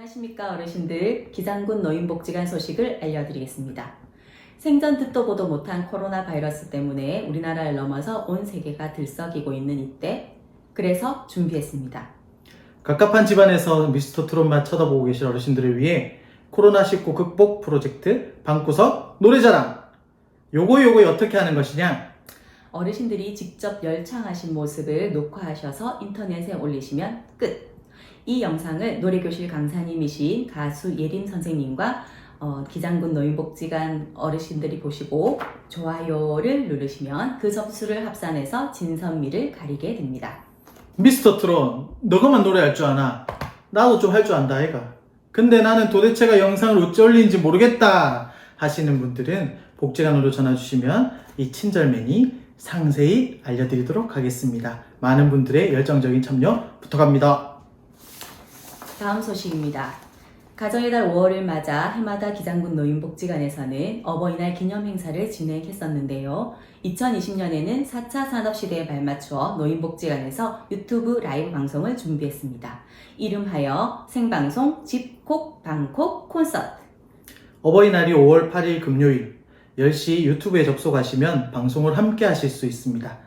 어머니와 어르신들 기장군 노인복지관 소식을 알려드리겠습니다. 생전 듣도 보도 못한 코로나 바이러스 때문에 우리나라를 넘어서 온 세계가 들썩이고 있는 이때 그래서 준비했습니다. 갑갑한 집안에서 미스터 트롯만 쳐다보고 계신 어르신들을 위해 코로나19 극복 프로젝트 방구석 노래자랑 요거 요거 어떻게 하는 것이냐 어르신들이 직접 열창하신 모습을 녹화하셔서 인터넷에 올리시면 끝. 이 영상을 노래교실 강사님이신 가수 예림 선생님과 어, 기장군 노인복지관 어르신들이 보시고 좋아요를 누르시면 그 점수를 합산해서 진선미를 가리게 됩니다. 미스터 트롯 너가만 노래할 줄 아나? 나도 좀 할 줄 안다 아이가. 근데 나는 도대체가 영상을 어찌 올리는지 모르겠다 하시는 분들은 복지관으로 전화 주시면 이 친절맨이 상세히 알려드리도록 하겠습니다. 많은 분들의 열정적인 참여 부탁합니다 다음 소식입니다. 가정의 달 5월을 맞아 해마다 기장군 노인복지관에서는 어버이날 기념 행사를 진행했었는데요. 2020년에는 4차 산업시대에 발맞추어 노인복지관에서 유튜브 라이브 방송을 준비했습니다. 이름하여 생방송 집콕 방콕 콘서트. 어버이날이 5월 8일 금요일 10시 유튜브에 접속하시면 방송을 함께 하실 수 있습니다.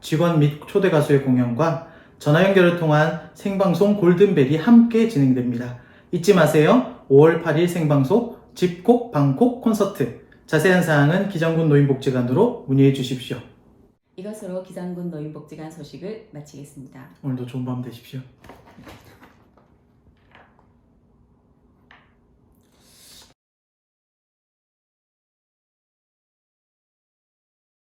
직원 및 초대 가수의 공연과 전화 연결을 통한 생방송 골든벨이 함께 진행됩니다. 잊지 마세요. 5월 8일 생방송 집콕 방콕 콘서트. 자세한 사항은 기장군 노인복지관으로 문의해 주십시오. 이것으로 기장군 노인복지관 소식을 마치겠습니다. 오늘도 좋은 밤 되십시오.